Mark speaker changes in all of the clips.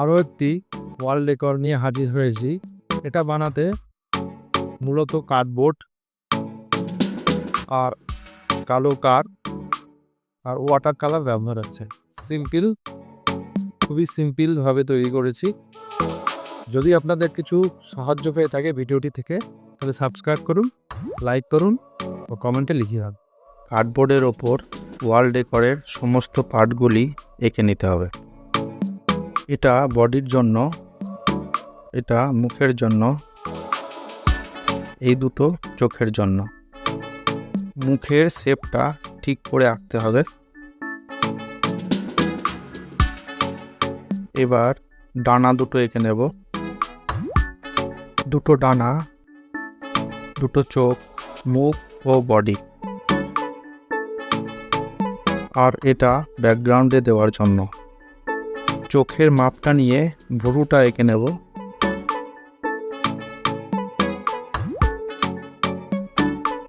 Speaker 1: আরও একটি ওয়াল ডেকর নিয়ে হাজির হয়েছি। এটা বানাতে মূলত কার্ডবোর্ড আর কালো কার আর ওয়াটার কালার ব্যবহার হচ্ছে সিম্পল, খুবই সিম্পলভাবে তৈরি করেছি। যদি আপনাদের কিছু সাহায্য পেয়ে থাকে ভিডিওটি থেকে, তাহলে সাবস্ক্রাইব করুন, লাইক করুন ও কমেন্টে লিখে রাখুন
Speaker 2: কার্ডবোর্ডের ওপর ওয়াল ডেকরের সমস্ত পার্টগুলি এঁকে নিতে হবে। এটা বডির জন্য, এটা মুখের জন্য, এই দুটো চোখের জন্য। মুখের শেপটা ঠিক করে আঁকতে হবে। এবার ডানা দুটো এঁকে নেব। দুটো ডানা, দুটো চোখ, মুখ ও বডি। আর এটা ব্যাকগ্রাউন্ডে দেওয়ার জন্য। চোখের মাপটা নিয়ে ভুরুটা এঁকে নেব।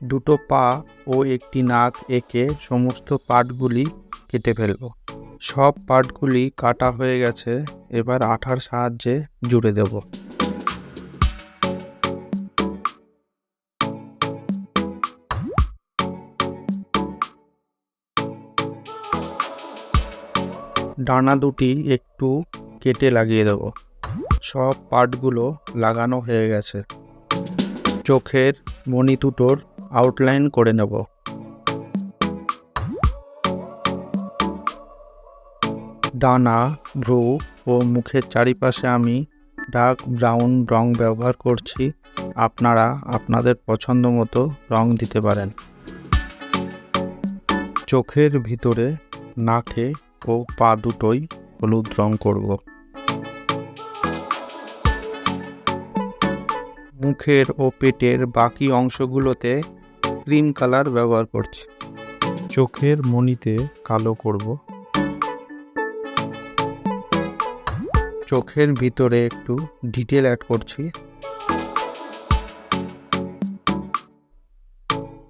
Speaker 2: দুটো পা ও একটি নাক এঁকে সমস্ত পাটগুলি কেটে ফেলব। সব পাটগুলি কাটা হয়ে গেছে, এবার আঠার সাহায্যে জুড়ে দেব। ডানা দুটি একটু কেটে লাগিয়ে দেব। সব পার্টগুলো লাগানো হয়ে গেছে। চোখের মণি দুটোর আউটলাইন করে নেব। ডানা, ভ্রু ও মুখের চারিপাশে আমি ডার্ক ব্রাউন রং ব্যবহার করছি। আপনারা আপনাদের পছন্দ মতো রং দিতে পারেন। চোখের ভিতরে নাকে ও পা দুটোই হলুদ রং করব। মুখের ও পেটের বাকি অংশগুলোতে ক্রিম কালার ব্যবহার করছি।
Speaker 1: চোখের মনিতে কালো করব।
Speaker 2: চোখের ভিতরে একটু ডিটেল অ্যাড করছি।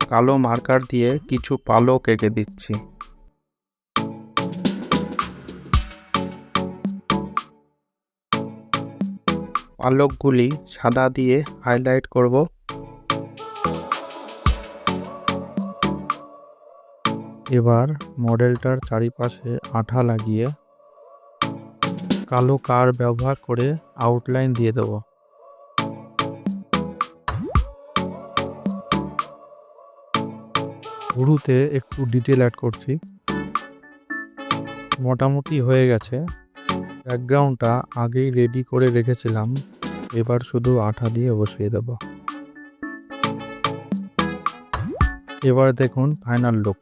Speaker 2: কালো মার্কার দিয়ে কিছু পালক এঁকে দিচ্ছি। পালকগুলি সাদা দিয়ে হাইলাইট করব।
Speaker 1: এবার মডেলটার চারিপাশে আঠা লাগিয়ে কালো কার ব্যবহার করে আউটলাইন দিয়ে দেব। শুরুতে একটু ডিটেল অ্যাড করছি। মোটামুটি হয়ে গেছে। ব্যাকগ্রাউন্ডটা আগেই রেডি করে রেখেছিলাম। এবার শুধু আঠা দিয়ে বসিয়ে দেব। এবার দেখুন ফাইনাল লুক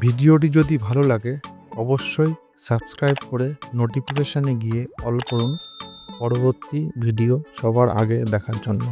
Speaker 1: ভিডিওটি যদি ভালো লাগে, অবশ্যই সাবস্ক্রাইব করে নোটিফিকেশানে গিয়ে অল করুন। পরবর্তী ভিডিও সবার আগে দেখার জন্য।